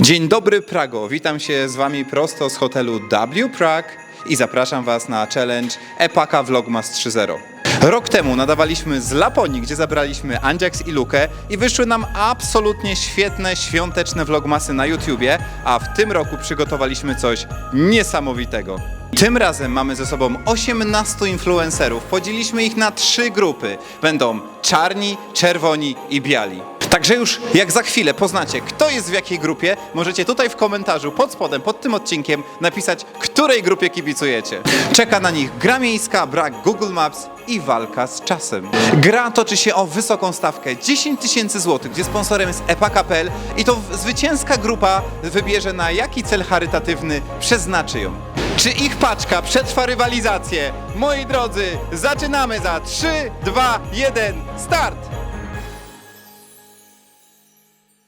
Dzień dobry Prago, witam się z Wami prosto z hotelu W Prague i zapraszam Was na challenge Epaka Vlogmas 3.0. Rok temu nadawaliśmy z Laponii, gdzie zabraliśmy Andziaks i Lukę i wyszły nam absolutnie świetne, świąteczne vlogmasy na YouTubie, a w tym roku przygotowaliśmy coś niesamowitego. Tym razem mamy ze sobą 18 influencerów. Podzieliliśmy ich na trzy grupy. Będą czarni, czerwoni i biali. Także już jak za chwilę poznacie, kto jest w jakiej grupie, możecie tutaj w komentarzu pod spodem, pod tym odcinkiem napisać, której grupie kibicujecie. Czeka na nich gra miejska, brak Google Maps i walka z czasem. Gra toczy się o wysoką stawkę 10 tysięcy złotych, gdzie sponsorem jest epaka.pl i to zwycięska grupa wybierze na jaki cel charytatywny przeznaczy ją. Czy ich paczka przetrwa rywalizację? Moi drodzy, zaczynamy za 3, 2, 1, start!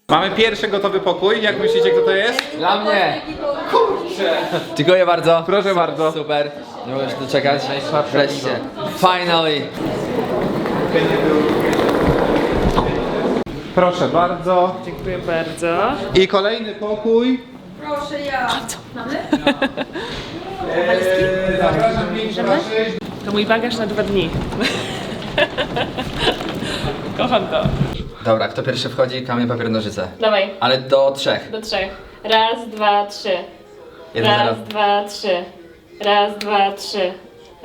Mamy pierwszy gotowy pokój. Jak myślicie, kto to jest? Dla mnie! Kurczę! Dziękuję bardzo. Proszę bardzo. Super. Nie mogę się doczekać. Wreszcie. Finally. Proszę bardzo. Dziękuję bardzo. I kolejny pokój. Proszę ja. Zapraszam dwa, sześć. To mój bagaż na dwa dni. Kocham to. Dobra, kto pierwszy wchodzi? Kamień, papier, nożyce. Dawaj, Ale do trzech. do trzech. Raz, dwa, trzy. Jeden, Raz, zero. dwa, trzy. Raz, dwa, trzy.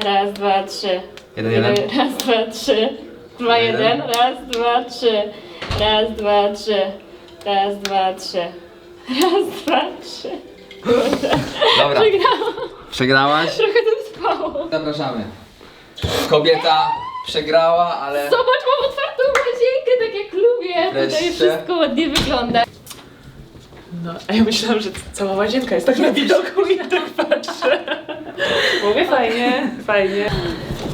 Raz, dwa, trzy. Jeden, jeden. Raz, dwa, trzy. Dwa, Jeden. jeden. Raz, dwa, trzy. Raz, dwa, trzy. Raz, dwa, trzy. Raz, dwa, trzy. Dobra. Przegrałam. Przegrałaś? Trochę to trwało. Zapraszamy. Kobieta przegrała, ale... Zobacz, mam otwartą łazienkę, tak jak lubię. Tutaj Wreszcie. wszystko ładnie wygląda. No, a ja myślałam, że cała łazienka jest tak na widoku i tak patrzę. Mówię fajnie, fajnie.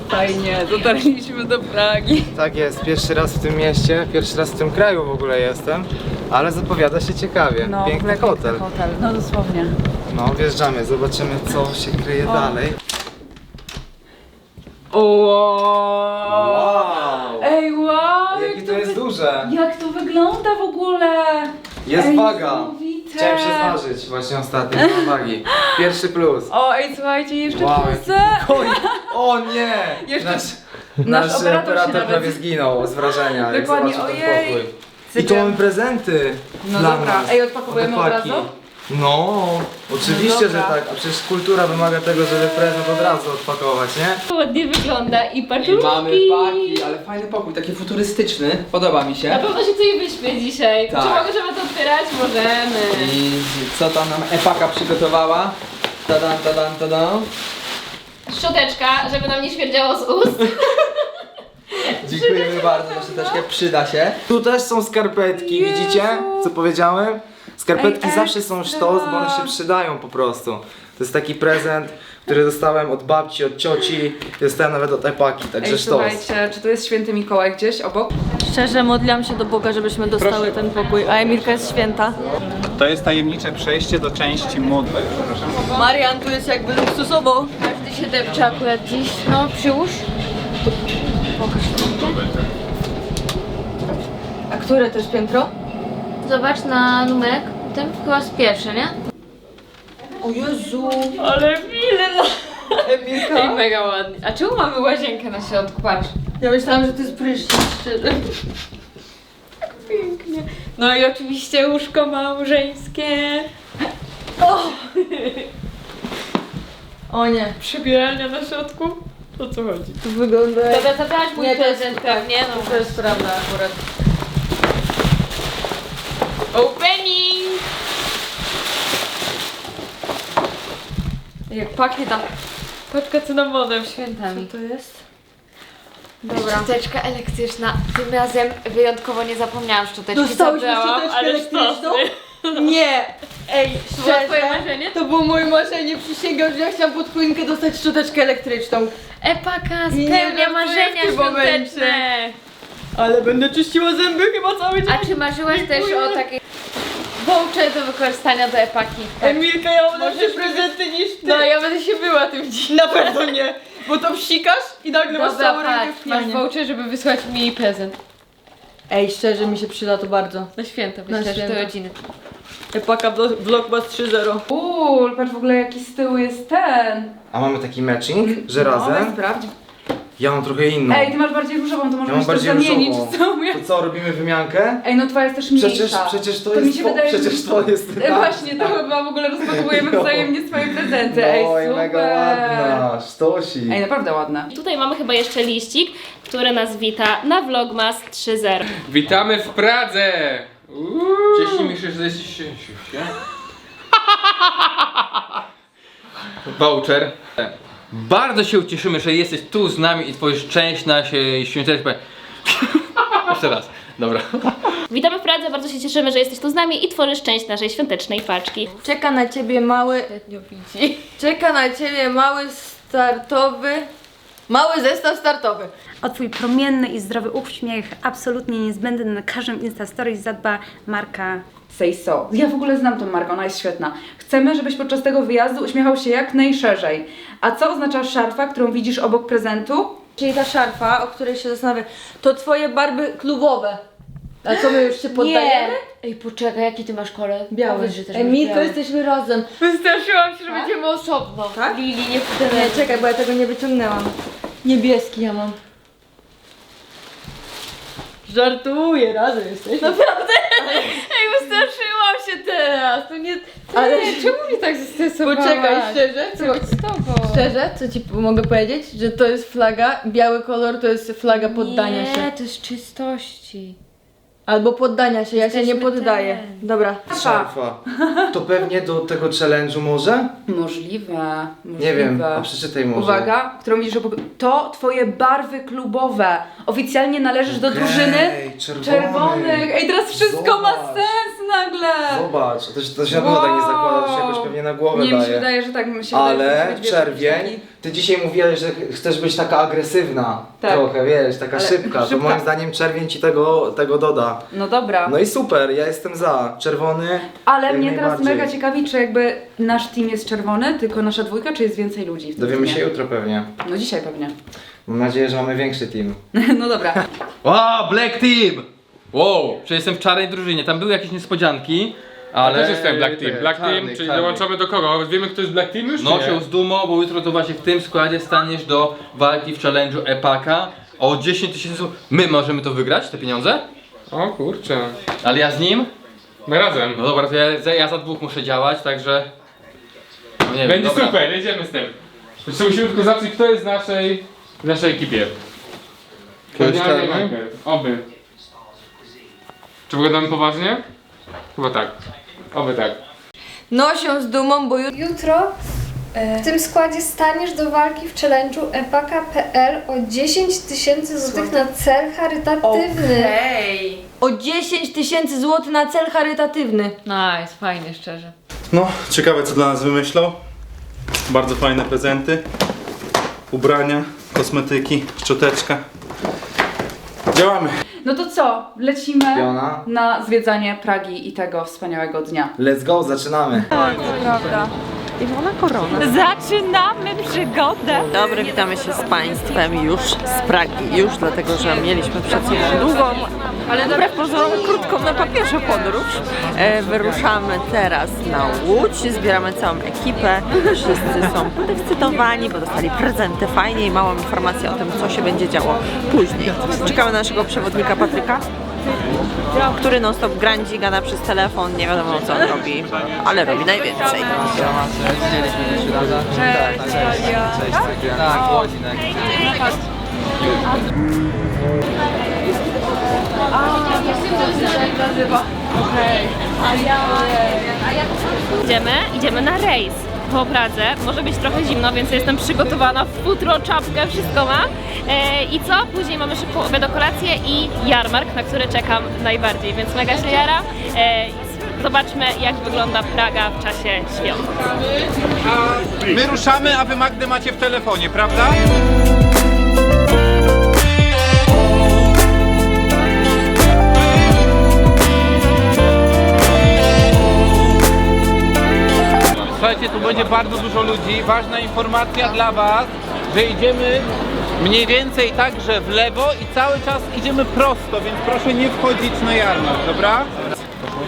Fajnie, dotarliśmy do Pragi. Tak jest, pierwszy raz w tym mieście, pierwszy raz w tym kraju w ogóle jestem, ale zapowiada się ciekawie. No, Piękny hotel. hotel. No dosłownie. No, wjeżdżamy, zobaczymy co się kryje dalej. Wow! Ej, wow! Jakie to jest duże! Jak to wygląda w ogóle? Jest waga! Chciałem się zważyć właśnie ostatnio, mam wagi. Pierwszy plus. O, ej, słuchajcie, jeszcze Wow, plusy. Oj, o nie! Jeszcze- nasz, nasz operator się operator nawet- prawie zginął z wrażenia, jak Dokładnie, zobaczył ten ojej. pokój. I tu mamy prezenty No dla dobra. nas. Ej, odpakowujemy od Chłopaki. razu? No, oczywiście, No że dobra. tak. A przecież kultura wymaga tego, żeby prezent od razu odpakować, nie? Ładnie wygląda i I paczuszki. mamy paki, ale fajny pokój, taki futurystyczny. Podoba mi Na się. pewno się tutaj wyśpię dzisiaj. Tak. Czy możemy to otwierać? Możemy. I co tam nam Epaka przygotowała? Tadam, tadam, tadam. Szczoteczka, żeby nam nie śmierdziało z ust. Dziękujemy bardzo za szczoteczkę, przyda się. Tu też są skarpetki, widzicie? Co powiedziałem? Skarpetki Ej, zawsze są ekstra. sztos, bo one się przydają po prostu. To jest taki prezent, który dostałem od babci, od cioci, dostałem nawet od epaki, także Ej, sztos. słuchajcie, czy to jest święty Mikołaj gdzieś obok? Szczerze modliłam się do Boga, żebyśmy dostały ten pokój, a Emilka jest święta. To jest tajemnicze przejście do części modły. Przepraszam. Marian tu jest jakby luksusowo. Każdy się depcze akurat dziś. No, przyłóż. A które to jest piętro? Zobacz na numerek. Ten chyba jest pierwszy, nie? O Jezu! Ale ile Ej, Emilka? mega ładnie. A czemu mamy łazienkę na środku? Patrz. Ja myślałam, że to jest prysznic, szczerze. Pięknie. No i oczywiście łóżko małżeńskie. O nie, Przebieralnia na środku. O co chodzi? to wygląda jak... Dobra, zabrałaś mój prezent pewnie. No. To jest prawda akurat. Opening! Jak pachnie ta... Paczka cynamonem, świętami. Co to jest? Dobra. Szczoteczka elektryczna. Tym razem wyjątkowo nie zapomniałam szczoteczki. Dostałyśmy Zabrałam, szczoteczkę ale elektryczną? sztosy. Nie! Ej, To było twoje szczerze, marzenie? to było moje marzenie, przysięgam, że ja chciałam pod choinkę dostać szczoteczkę elektryczną. Epaka Nie spełnia żartuję marzenia w tym momencie. świąteczne. Ale będę czyściła zęby chyba cały dzień. A czy marzyłaś też o takiej voucher do wykorzystania do epaki? Emilka, ja mam lepsze prezenty niż ty. No ja będę się była tym dziś. Na pewno nie, bo to psikasz i nagle masz Dobra, całą rękę patrz, w masz pianie. voucher, żeby wysłać mi prezent. Ej, szczerze mi się przyda to bardzo. Na święta, Na myślę, że święta. do rodziny. Epaka Vlog- Vlogmas 3.0. Uuu, patrz w ogóle jaki z tyłu jest ten. A mamy taki matching, że No, razem. sprawdź. Ja mam trochę inną. Ej, ty masz bardziej różową, to ja możemy mam bardziej zamienić różową. w sumie. To co, robimy wymiankę? Ej, no twoja jest też mniejsza. Przecież, przecież to, To mi jest się to, wydaje, że- przecież to jest E, Właśnie, to chyba w ogóle rozpakowujemy No. wzajemnie swoje prezenty. Ej, super. mega ładna, sztosik. Ej, naprawdę ładna. Tutaj mamy chyba jeszcze liścik, który nas wita na Vlogmas 3.0. Witamy w Pradze! Uuu. Cieszymy się, że jesteś. Voucher. Bardzo się ucieszymy, że jesteś tu z nami i tworzysz część naszej świątecznej... Jeszcze raz. Dobra. Witamy w Pradze, bardzo się cieszymy, że jesteś tu z nami i tworzysz część naszej świątecznej paczki. Czeka na ciebie mały... Nie widzi. Czeka na ciebie mały startowy... Mały zestaw startowy. O Twój promienny i zdrowy uśmiech, absolutnie niezbędny na każdym Instastory zadba marka Say so. Ja w ogóle znam tą markę, ona jest świetna. Chcemy, żebyś podczas tego wyjazdu uśmiechał się jak najszerzej. A co oznacza szarfa, którą widzisz obok prezentu? Czyli ta szarfa, o której się zastanawiam, to twoje barwy klubowe. A co my już się poddajemy? Ej, poczekaj, jaki ty masz kolor? Biały. Powiedz, że też Ej, masz Mirko, biały. jesteśmy razem. Wystraszyłam się, że będziemy osobno. Tak? Lili, nie Nie, czekaj, bo ja tego nie wyciągnęłam. Niebieski ja mam. Żartuję, razem jesteśmy. Naprawdę? Ej, wystraszyłam się teraz. To nie... Ale czemu mnie tak zestresowałaś? Poczekaj, szczerze? Co, szczerze, co ci mogę powiedzieć? Że to jest flaga, biały kolor to jest flaga poddania się. to jest czystości. Albo poddania się, ja się nie Jesteśmy poddaję. ten. Dobra. Szarfa. To pewnie do tego challenge'u może? Możliwe, możliwe. Nie wiem, a przeczytaj może. Uwaga, którą widzisz obok... To twoje barwy klubowe. Oficjalnie należysz do Okej, drużyny czerwony. czerwonych. Ej, teraz wszystko ma Zobacz. sens nagle. Zobacz, to się, to się na pewno tak nie zakłada, to się jakoś pewnie na głowę Nie, mi się daje. wydaje, że tak mi się wydaje, że Ale musi być, wiesz, czerwień, taki- ty dzisiaj mówiłeś, że chcesz być taka agresywna. Tak. Trochę, wiesz, taka Ale szybka. To szybka. moim zdaniem czerwień ci tego, tego doda. No dobra. No i super, ja jestem za. Czerwony. Ale jak mnie teraz najbardziej. mega ciekawi, czy jakby nasz team jest czerwony, tylko nasza dwójka, czy jest więcej ludzi w tym Dowiemy teamie? się jutro pewnie. No dzisiaj pewnie. Mam nadzieję, że mamy większy team. No dobra. O, Black Team! Wow, że jestem w czarnej drużynie. Tam były jakieś niespodzianki, ale... Ja też jestem Black Team. te, Black czarny, Team, czyli czarny. dołączamy do kogo? Wiemy kto jest Black Team już? No się z dumą, bo jutro to właśnie w tym składzie staniesz do walki w challenge'u Epaka o 10 tysięcy My możemy to wygrać, te pieniądze? O kurczę. Ale ja z nim? My razem. No dobra, to ja, za- ja za dwóch muszę działać, także... No nie Będzie dobra. super, jedziemy z tym. Jeszcze musimy tylko zacząć kto jest w naszej, w naszej ekipie. Czarny? nie najpierw. Oby. Czy wyglądamy poważnie? Chyba tak. Oby tak. No się z dumą, bo jutro... Jutro w tym składzie staniesz do walki w challenge'u epaka.pl o 10 tysięcy złotych na cel charytatywny. Ej. O 10 tysięcy złotych na cel charytatywny. Nice, fajnie, szczerze. No, ciekawe co dla nas wymyślą. Bardzo fajne prezenty. Ubrania, kosmetyki, szczoteczka. Działamy. No to co? Lecimy Fiona, na zwiedzanie Pragi i tego wspaniałego dnia. let's go, zaczynamy. Zaczynamy przygodę! Dobry, witamy się z Państwem już z Pragi, już dlatego, że mieliśmy przed sobą długą, ale wbrew pozorom krótką na papierze podróż. E, wyruszamy teraz na Łódź, zbieramy całą ekipę, wszyscy są podekscytowani, bo dostali prezenty fajnie i małą informację o tym, co się będzie działo później. Czekamy na naszego przewodnika Patryka, który non stop grandzi, gada przez telefon, nie wiadomo co on robi, ale robi najwięcej. Idziemy, idziemy na rejs po Pradze. Może być trochę zimno, więc jestem przygotowana w futro, czapkę, wszystko ma. E, I co? Później mamy szybką obiad o kolację i jarmark, na który czekam najbardziej, więc mega się jara. E, zobaczmy, jak wygląda Praga w czasie świąt. My ruszamy, a wy Magdę macie w telefonie, prawda? Słuchajcie, tu będzie bardzo dużo ludzi. Ważna informacja dla Was, że idziemy mniej więcej także w lewo i cały czas idziemy prosto, więc proszę nie wchodzić na jarmark, dobra?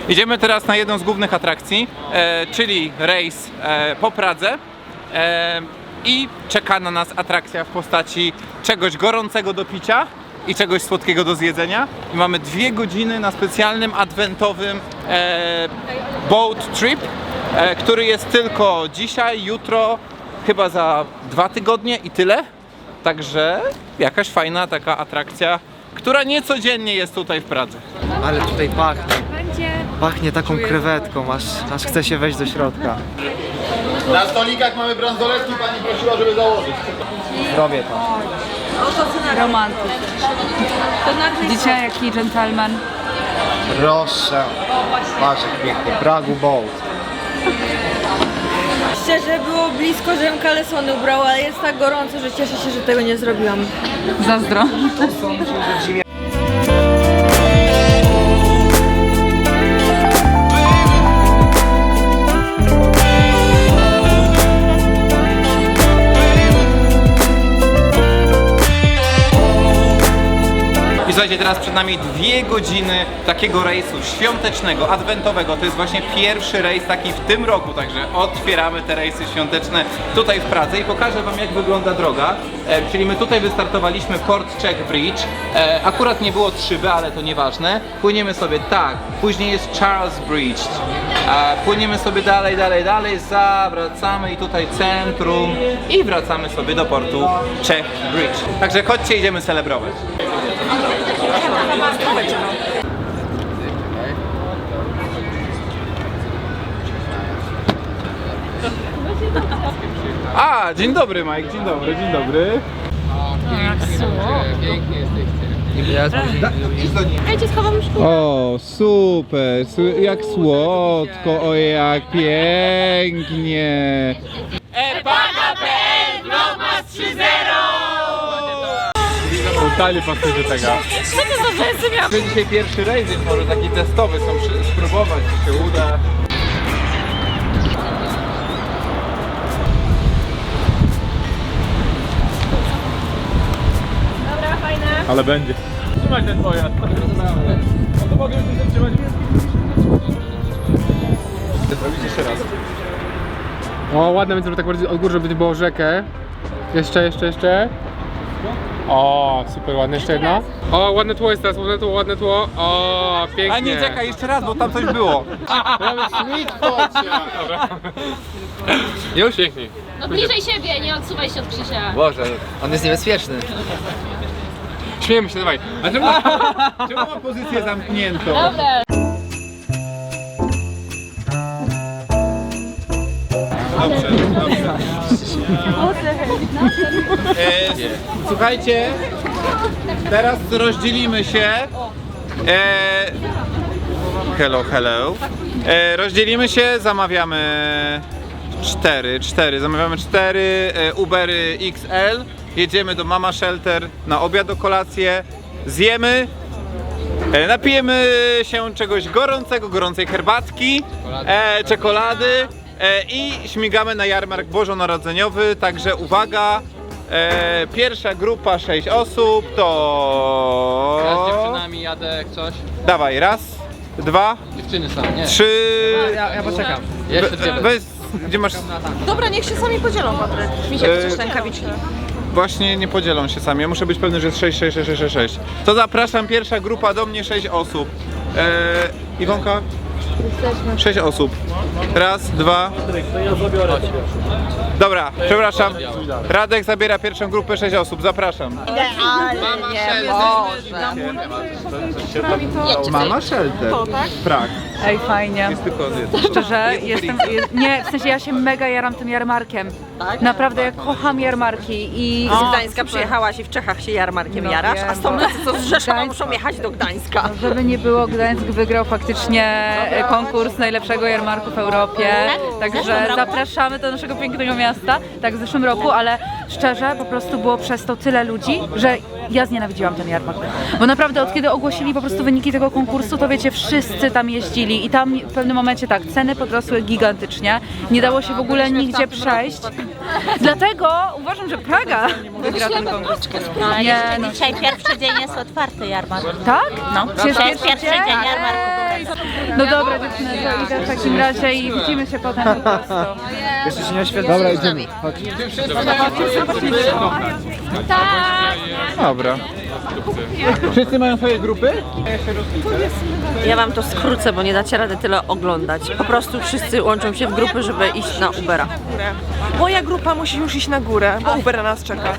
Idziemy teraz na jedną z głównych atrakcji, e, czyli rejs e, po Pradze. E, I czeka na nas atrakcja w postaci czegoś gorącego do picia i czegoś słodkiego do zjedzenia. I mamy dwie godziny na specjalnym adwentowym e, boat trip, który jest tylko dzisiaj, jutro, chyba za dwa tygodnie i tyle. Także jakaś fajna taka atrakcja, która niecodziennie jest tutaj w Pradze. Ale tutaj pachnie. Pachnie taką krewetką, aż, aż chce się wejść do środka. Na stolikach mamy bransoletki, pani prosiła, żeby założyć. Robię to. Romantyk. Widzicie, jaki gentleman. Proszę. Jak pięknie. Pragu Boat. Szczerze było blisko, żebym kalesony ubrała, ale jest tak gorąco, że cieszę się, że tego nie zrobiłam. Zazdro. I słuchajcie, teraz przed nami dwie godziny takiego rejsu świątecznego, adwentowego. To jest właśnie pierwszy rejs taki w tym roku, także otwieramy te rejsy świąteczne tutaj w Pradze i pokażę Wam jak wygląda droga. E, czyli my tutaj wystartowaliśmy Port Czech Bridge. E, akurat nie było szyby, ale to nieważne. Płyniemy sobie tak, później jest Charles Bridge. E, płyniemy sobie dalej, dalej, dalej, zawracamy i tutaj centrum i wracamy sobie do portu Czech Bridge. Także chodźcie, idziemy celebrować. A, dzień dobry Mike, dzień dobry, dzień dobry. Hejcie, schowam już O, super, su- jak słodko, o jak pięknie. Totalnie pasuje do tego. Co to za miałam? To dzisiaj pierwszy rejs, więc może taki testowy są, przy- spróbować, czy się uda. Dobra, fajne. Ale będzie. Trzymaj ten pojazd. No to mogę już się zatrzymać. Zrobić jeszcze raz. O, ładne będzie, żeby tak bardziej od góry, żeby nie było rzekę. Jeszcze, jeszcze, jeszcze. O, super ładne, jeszcze jedno. O, ładne tło jest teraz, ładne tło, ładne tło. O, pięknie. A nie, czekaj, jeszcze raz, bo tam coś było. Mamy sweet Dobra. Już? Pięknie. No bliżej siebie, nie odsuwaj się od Krzysia. Boże, on jest niebezpieczny. Śmiejemy się, dawaj. A czemu... Czemu ma pozycję zamkniętą? Dobra. Dobrze, dobrze. E, słuchajcie, teraz rozdzielimy się. E, hello, hello. E, rozdzielimy się, zamawiamy cztery, cztery, zamawiamy cztery e, Ubery XL. Jedziemy do Mama Shelter na obiad, do kolację. Zjemy, E, Napijemy się czegoś gorącego, gorącej herbatki, e, czekolady i śmigamy na jarmark bożonarodzeniowy, także uwaga, e, pierwsza grupa 6 osób Ja z to... dziewczynami jadę jak coś. Dawaj, raz, dwa, Dziewczyny są, nie. trzy... Ja, ja poczekam. Jeszcze dwie. We, weź, gdzie masz... Dobra, niech się sami podzielą, Patryk. Mi się E, chcesz rękawiczki. Właśnie nie podzielą się sami, ja muszę być pewny, że jest 6, 6, 6, 6, 6, 6. To zapraszam, pierwsza grupa do mnie 6 osób. E, Iwonka? 6 osób. Raz, dwa. Dobra, przepraszam. Radek zabiera pierwszą grupę 6 osób, zapraszam. Nie może. Mama Shelter. Prag. Ej, fajnie. Jest tylko jedno. Szczerze, jestem. je- Nie, w sensie ja się mega jaram tym jarmarkiem. Naprawdę, ja kocham jarmarki i. Z Gdańska przyjechałaś i w Czechach się jarmarkiem No jarasz, wiem, a są bo- tacy, co z Rzeszowa Gdańsk- muszą jechać do Gdańska. Żeby nie było, Gdańsk wygrał faktycznie e, konkurs najlepszego jarmarku w Europie. Także zapraszamy do naszego pięknego miasta, tak w zeszłym roku, ale szczerze po prostu było przez to tyle ludzi, że ja znienawidziłam ten jarmark. Bo naprawdę od kiedy ogłosili po prostu wyniki tego konkursu, to wiecie, wszyscy tam jeździli i tam w pewnym momencie tak, ceny podrosły gigantycznie. Nie dało się w ogóle nigdzie przejść. Dlatego uważam, że Praga wygra ten konkurs. Nie, no, Dzisiaj pierwszy dzień jest otwarty jarmark. tak? No, Dzisiaj jest pierwszy dzień jarmarku. No dobra dziewczyny, to idę w takim razie i widzimy się potem po prostu. Jeszcze się nie oświetla. Dobra, idziemy. Chodź. Dobra. Wszyscy mają swoje grupy? Ja wam to skrócę, bo nie dacie rady tyle oglądać. Po prostu wszyscy łączą się w grupy, żeby iść na Ubera. Moja grupa musi już iść na górę, bo Uber nas czeka.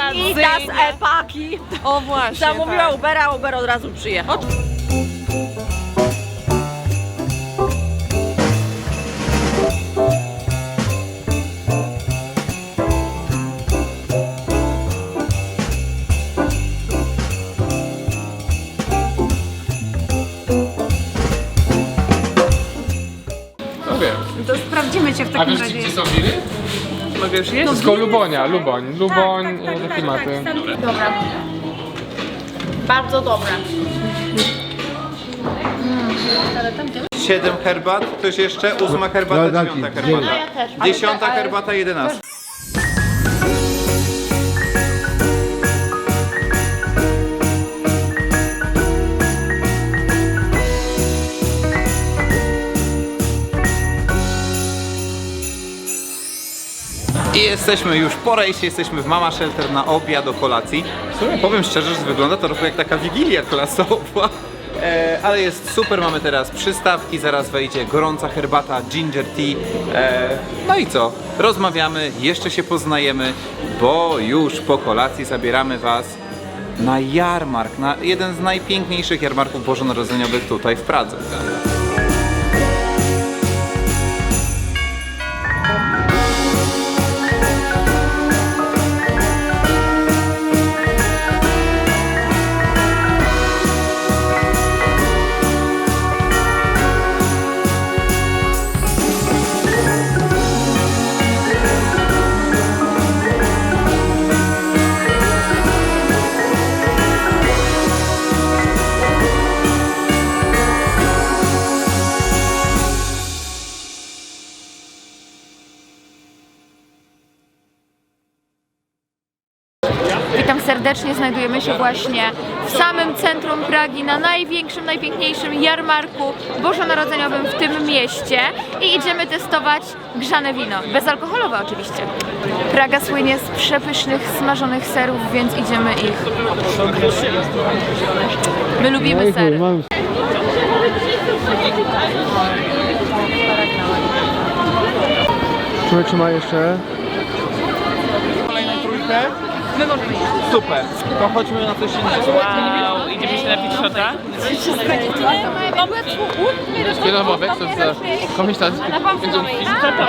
Anita z Epaki O właśnie. zamówiła Ubera, a Uber od razu przyjechał. Koło Lubonia, Luboń. Luboń, tak, tak, tak, klimaty. tak, tak. Dobra. Bardzo dobre. Siedem herbat, ktoś jeszcze? Ósma herbata, dziewiąta herbata. Też. Dziesiąta herbata, jedenasta. Jesteśmy już po rejsie, jesteśmy w Mama Shelter na obiad o kolacji. Powiem szczerze, że wygląda to trochę jak taka wigilia klasowa. E, ale jest super, mamy teraz przystawki, zaraz wejdzie gorąca herbata, ginger tea. E, no i co? Rozmawiamy, jeszcze się poznajemy, bo już po kolacji zabieramy Was na jarmark, na jeden z najpiękniejszych jarmarków bożonarodzeniowych tutaj w Pradze. Serdecznie, znajdujemy się właśnie w samym centrum Pragi, na największym, najpiękniejszym jarmarku bożonarodzeniowym w tym mieście i idziemy testować grzane wino, bezalkoholowe oczywiście. Praga słynie z przepysznych, smażonych serów, więc idziemy ich. My lubimy sery. Trzymaj, trzymaj jeszcze. Kolejną trójkę? Super. To chodźmy na coś innego. Wow, idziemy się napić shota? Jeden bobek, to za komuś tam.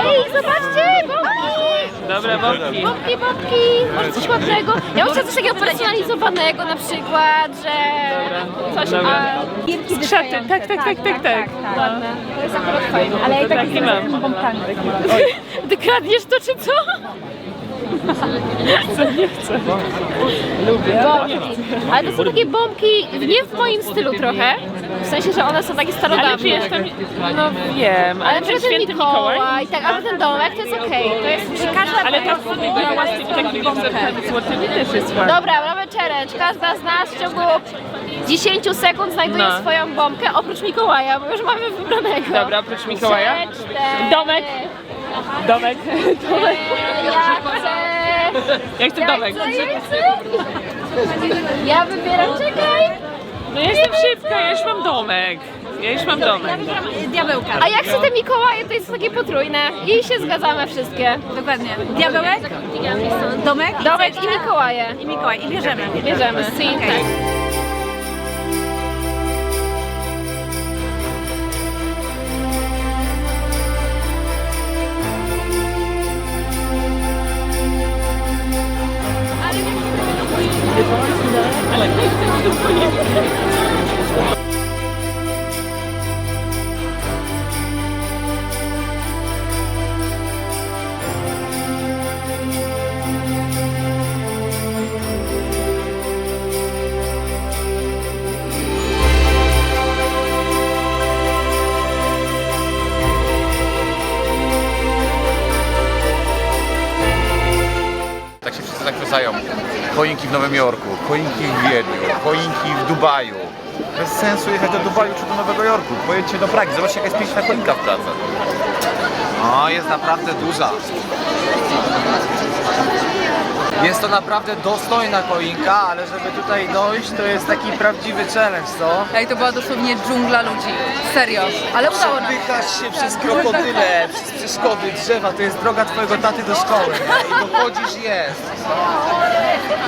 Ej, zobaczcie! Bombki! Dobra, bobki. Bombki, bombki! Może coś ładnego? Ja bym chciała coś takiego personalizowanego na przykład, że... Coś, Dobra. a... Skrzaty, tak, tak, tak, tak, tak. Ładne. To jest akurat fajne. Ale ja i tak Taki jestem mam. bombkami. Ty kradniesz to czy co? Nie chcę. Bombki. Ale to są takie bombki nie w moim stylu trochę. W sensie, że one są takie Ale starodawne. wiesz, tam... No wiem, ale Ale przecież święty Mikołaj... tak, ale ten domek to jest okej. To jest każda Ale tam była z tymi takimi wzorkami złotymi też jest ładna. Dobra, mamy challenge. Każda z nas w ciągu 10 sekund znajduje No. swoją bombkę, oprócz Mikołaja, bo już mamy wybranego. Dobra, oprócz Mikołaja? Trzy, cztery. Domek. Domek. Domek. Ja chcę. Ja domek? chcę, ja wybieram, czekaj. No ja jestem szybka, ja już mam domek. Ja już mam domek. Diabełka. A jak chcę te Mikołaje, to jest takie potrójne. I się zgadzamy wszystkie. Dokładnie. Diabełek, domek, Domek i Mikołaje. i Mikołaj. I bierzemy. Bierzemy. Tak. Pojedźcie do Pragi, zobaczcie jaka jest piękna choinka w Pradze. O, jest naprawdę duża. Jest to naprawdę dostojna choinka, ale żeby tutaj dojść, to jest taki prawdziwy challenge, co? Ej, to była dosłownie dżungla ludzi. Serio. Ale udało nam się. Przepychasz się przez krokodyle, przez przeszkody, drzewa, to jest droga twojego taty do szkoły. nie? I dochodzisz jest.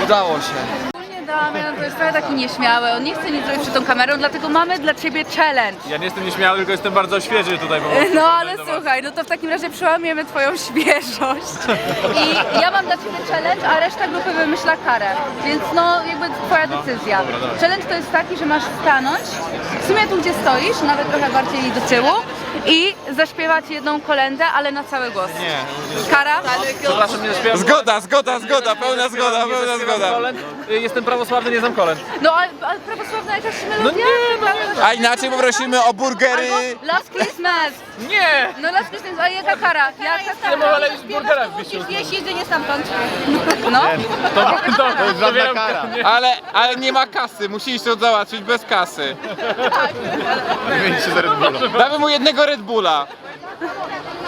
Udało się. Damian to jest trochę taki nieśmiały, on nie chce nic zrobić przed tą kamerą, dlatego mamy dla ciebie challenge. Ja nie jestem nieśmiały, tylko jestem bardzo świeży tutaj po prostu. No ale słuchaj, no to w takim razie przełamiemy twoją świeżość. I ja mam dla ciebie challenge, a reszta grupy wymyśla karę. Więc no jakby twoja decyzja. Challenge to jest taki, że masz stanąć, w sumie tu gdzie stoisz, nawet trochę bardziej do tyłu i zaśpiewać jedną kolendę, ale na cały głos. Nie. Kara? Przepraszam, nie śpiewam. Zgoda, zgoda, zgoda, pełna zgoda, pełna zgoda. Jestem prawosławny, nie znam kolęd. No ale, ale prawosławna jakaś melodia? No A inaczej poprosimy o burgery. Albo Last Christmas! Nie! No Last Christmas, a jaka kara? Jaka kara? No ale już burgera Musisz jeść jedzenie stamtąd. No. To jest żadna kara. Ale, ale nie ma kasy, musisz to załatwić bez kasy. Zmienić się za Red Bulla. Damy mu jednego Red Bulla.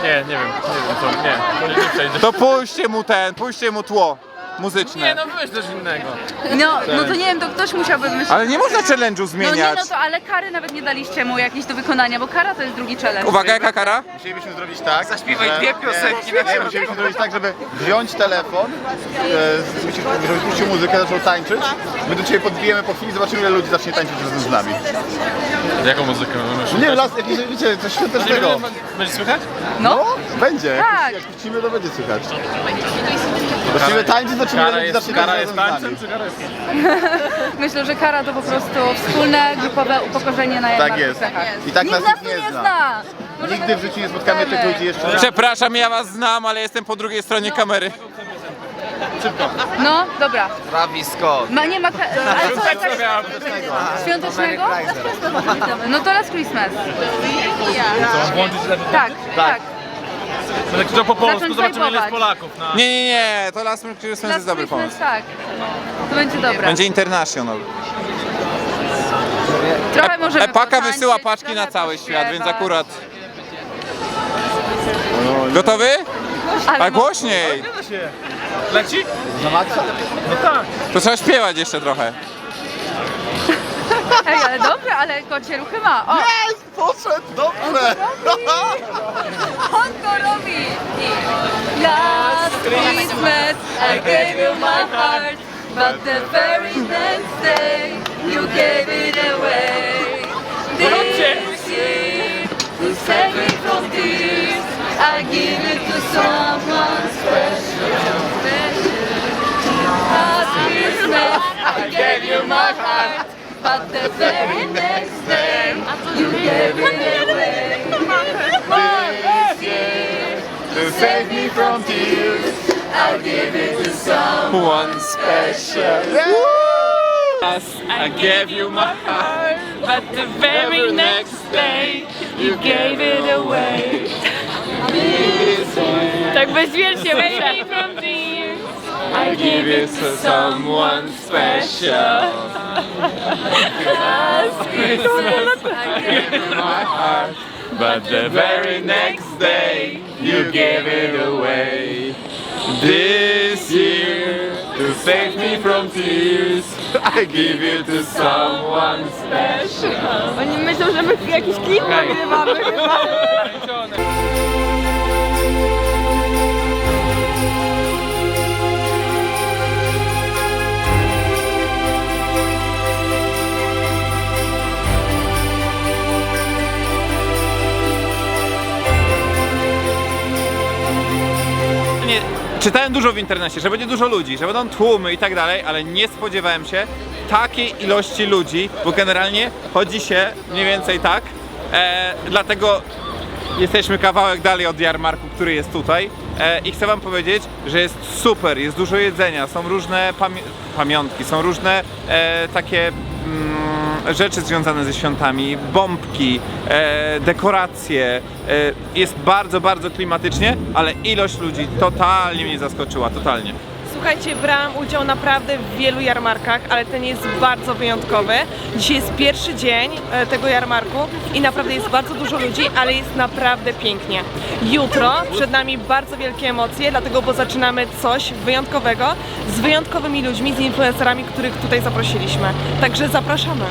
Nie, nie wiem, nie wiem co, nie, to nie, nie przejdzie. To puśćcie mu ten, puśćcie mu tło muzyczne. Nie, no weź coś innego. No, no to nie wiem, to ktoś musiałby myśleć. Ale nie można challenge'u No nie, zmieniać. no to ale kary nawet nie daliście mu jakieś do wykonania, bo kara to jest drugi challenge. Uwaga, jaka kara? Musielibyśmy zrobić tak. Zaśpiewaj dwie piosenki Nie, na nie, musielibyśmy zrobić tak, żeby wziąć telefon, e, żebyś puścił muzykę, zaczął tańczyć. My do ciebie podbijemy po chwili, zobaczymy ile ludzi zacznie tańczyć razem z nami. Jaką muzykę mamy Nie, las, jakieś, wiecie, coś świątecznego. Będzie słychać? No, będzie. Tak. Jak puścimy, to będzie słychać. Zaczniemy tańczyć, ile Kara jest, kara jest tańcem, czy kara jest Myślę, że kara to po prostu wspólne, grupowe upokorzenie na Tak jarmarku jest. Cecha. I tak Nikt nas nas nikt tu nie zna. zna. Możemy Nigdy w życiu nie spotkamy tych ludzi jeszcze raz. Przepraszam, ja was znam, ale jestem po drugiej stronie kamery. No, dobra. Travis Scott. Ma, nie ma... ka- Ale co, jakaś... Świątecznego? No to Last Christmas. Lepiej? Tak, tak. Będę krzyczał po polsku, Zacząć zobaczymy ile jest. Polaków na... Nie, nie, nie, to Last Christmas Last jest dobry Christmas, pomysł. tak. To będzie dobre. Będzie international. Trochę możemy Epaka potańczyć, wysyła paczki trochę na cały świat, więc pośpiewać. akurat... Gotowy? Ale A mo- głośniej! Leci? Na maksa? No tak. To trzeba śpiewać jeszcze trochę. Ej, ale dobre, ale kocie ruchy ma. O, Jest, poszedł, dobrze! on to robi. Last Christmas I gave you my heart But the very next day you gave it away This year to save me from tears I give it to someone special Last Christmas I gave you my heart But the very next day you gave it away. This year To save me from tears. I'll give it to someone One special. I gave you my heart, But the very next day you gave it away. Tak bezwiecznie muszę. I give it to someone special. I gave you my heart, but the very next day you gave it away. This year, to save me from tears, I give it to someone special. Oni myślą, że my jakiś klip nagrywamy chyba. Czytałem dużo w internecie, że będzie dużo ludzi, że będą tłumy i tak dalej, ale nie spodziewałem się takiej ilości ludzi, bo generalnie chodzi się mniej więcej tak, e, dlatego jesteśmy kawałek dalej od jarmarku, który jest tutaj. E, i chcę wam powiedzieć, że jest super, jest dużo jedzenia, są różne pamię pamiątki, są różne e, takie mm, rzeczy związane ze świątami, bombki, e, dekoracje, e, jest bardzo, bardzo klimatycznie, ale ilość ludzi totalnie mnie zaskoczyła, totalnie. Słuchajcie, brałam udział naprawdę w wielu jarmarkach, ale ten jest bardzo wyjątkowy. Dzisiaj jest pierwszy dzień e, tego jarmarku i naprawdę jest bardzo dużo ludzi, ale jest naprawdę pięknie. Jutro przed nami bardzo wielkie emocje, dlatego bo zaczynamy coś wyjątkowego z wyjątkowymi ludźmi, z influencerami, których tutaj zaprosiliśmy. Także zapraszamy.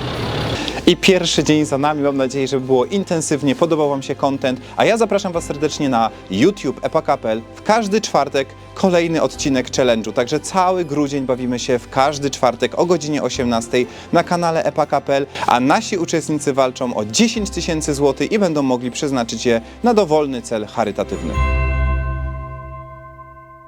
I pierwszy dzień za nami. Mam nadzieję, że było intensywnie, podobał Wam się content. A ja zapraszam Was serdecznie na YouTube epaka.pl. W każdy czwartek kolejny odcinek challenge'u. Także cały grudzień bawimy się w każdy czwartek o godzinie 18 na kanale epaka.pl, a nasi uczestnicy walczą o 10 tysięcy złotych i będą mogli przeznaczyć je na dowolny cel charytatywny.